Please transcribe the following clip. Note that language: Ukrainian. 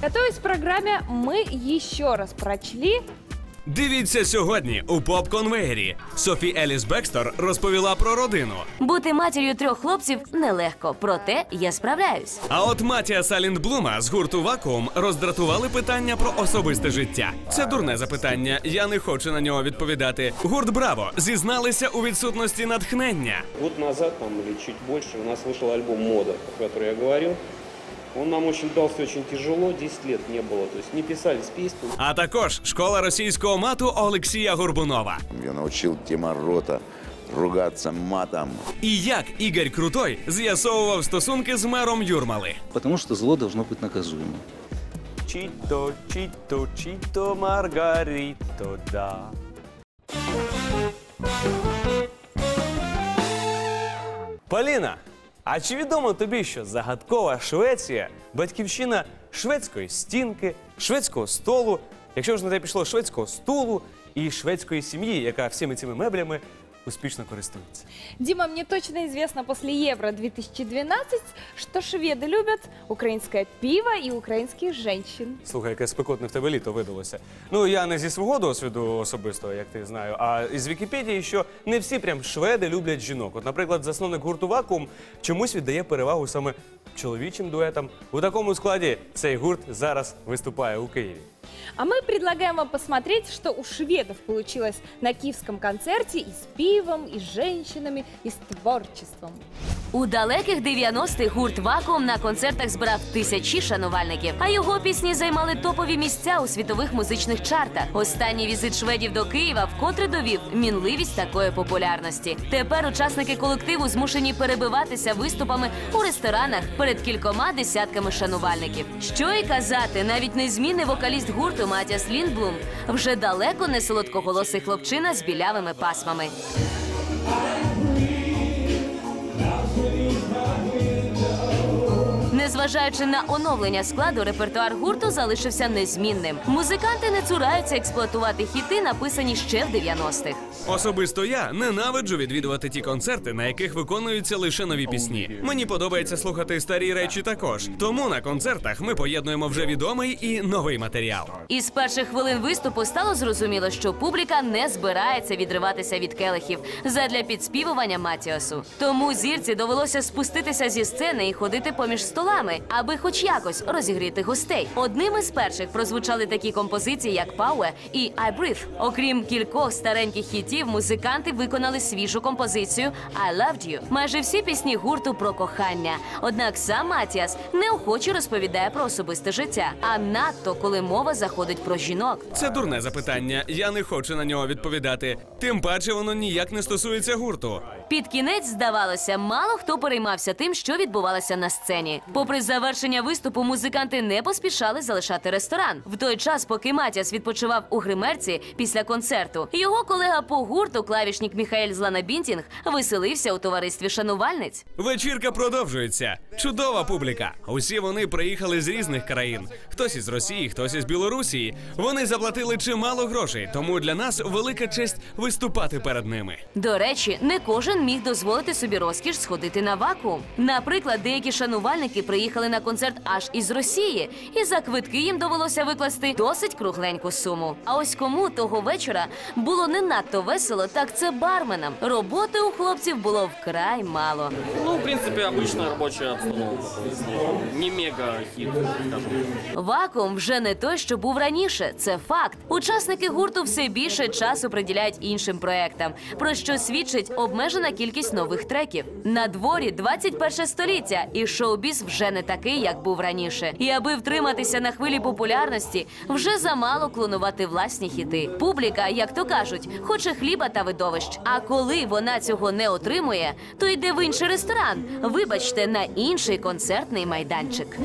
Готовясь к программе, мы еще раз прочли Дивіться сьогодні у поп-конвеєрі. Софі Еліс Бекстер розповіла про родину. Бути матір'ю трьох хлопців нелегко, проте я справляюсь. А от Матія Саліндблума з гурту Вакуум роздратували питання про особисте життя. Це дурне запитання. Я не хочу на нього відповідати. Гурт Браво зізналися у відсутності натхнення. Год назад, там, или чуть больше, у нас вышел альбом «Мода», о котором я говорил. Он нам очень дался очень тяжело, 10 лет не было, то есть не писались песни. А також школа російського мату Олексія Горбунова. Я научил Тима Рота ругаться матом. І як Ігор Крутой з'ясовував стосунки з мером Юрмали. Потому что зло должно быть наказуемо. Чито, чито, чито, Маргарито, да. Поліна, А чи відомо тобі, що загадкова Швеція батьківщина шведської стінки, шведського столу, якщо ж на те пішло шведського стулу і шведської сім'ї, яка всіми цими меблями успішно користується? Дима, мне точно известно после Евро 2012, что шведы любят украинское пиво и украинских женщин. Слухай, яке спекотне в тебе літо видалося. Ну я не зі свого досвіду особисто, як ти знаю, а із Вікіпедії, що не всі прям шведи люблять жінок. От, наприклад, засновник гурту Вакуум чомусь віддає перевагу саме чоловічим дуетам. У такому складі цей гурт зараз виступає у Києві. А мы предлагаем вам посмотреть, что у шведов получилось на киевском концерте и с пивом, и с женщинами, и с творчеством. У далеких 90-х гурт Вакуум на концертах збирав тисячі шанувальників, а його пісні займали топові місця у світових музичних чартах. Останній візит шведів до Києва вкотре довів мінливість такої популярності. Тепер учасники колективу змушені перебиватися виступами у ресторанах перед кількома десятками шанувальників. Що й казати, навіть незмінний вокаліст гурту Матіас Ліндблум вже далеко не солодкоголосий хлопчина з білявими пасмами. pretty house. Незважаючи на оновлення складу, репертуар гурту залишився незмінним. Музиканти не цураються експлуатувати хіти, написані ще в 90-х. Особисто я ненавиджу відвідувати ті концерти, на яких виконуються лише нові пісні. Мені подобається слухати старі речі також. Тому на концертах ми поєднуємо вже відомий і новий матеріал. Із перших хвилин виступу стало зрозуміло, що публіка не збирається відриватися від келихів задля підспівування Матіосу. Тому зірці довелося спуститися зі сцени і ходити поміж столами, аби хоч якось розігріти гостей. Одним із перших прозвучали такі композиції, як Power і I Breathe. Окрім кількох стареньких хітів, музиканти виконали свіжу композицію I Loved You. Майже всі пісні гурту про кохання. Однак сам Матіас неохоче розповідає про особисте життя, а надто коли мова заходить про жінок. Це дурне запитання. Я не хочу на нього відповідати. Тим паче воно ніяк не стосується гурту. Під кінець, здавалося, мало хто переймався тим, що відбувалося на сцені. Попри завершення виступу, музиканти не поспішали залишати ресторан. В той час, поки Матіас відпочивав у гримерці після концерту, його колега по гурту, клавішник Міхаель Зланабінтінг, веселився у товаристві шанувальниць. Вечірка продовжується. Чудова публіка. Усі вони приїхали з різних країн. Хтось із Росії, хтось із Білорусі. Вони заплатили чимало грошей, тому для нас велика честь виступати перед ними. До речі, не кожен міг дозволити собі розкіш сходити на вакуум. Наприклад, деякі шанувальники приїхали на концерт аж із Росії, і за квитки їм довелося викласти досить кругленьку суму. А ось кому того вечора було не надто весело, так це барменам. Роботи у хлопців було вкрай мало. Ну, в принципе, обычная рабочая обстановка. Не мега скажем. Вакуум вже не той, що був раніше. Це факт. Учасники гурту все більше часу приділяють іншим проектам, про що свідчить обмежена кількість нових треків. На дворі 21 століття, і шоу-біз вже не такий, як був раніше. І аби втриматися на хвилі популярності, вже замало клонувати власні хіти. Публіка, як то кажуть, хоче хліба та видовищ. А коли вона цього не отримує, то йде в інший ресторан. Вибачте, на інший концертний майданчик.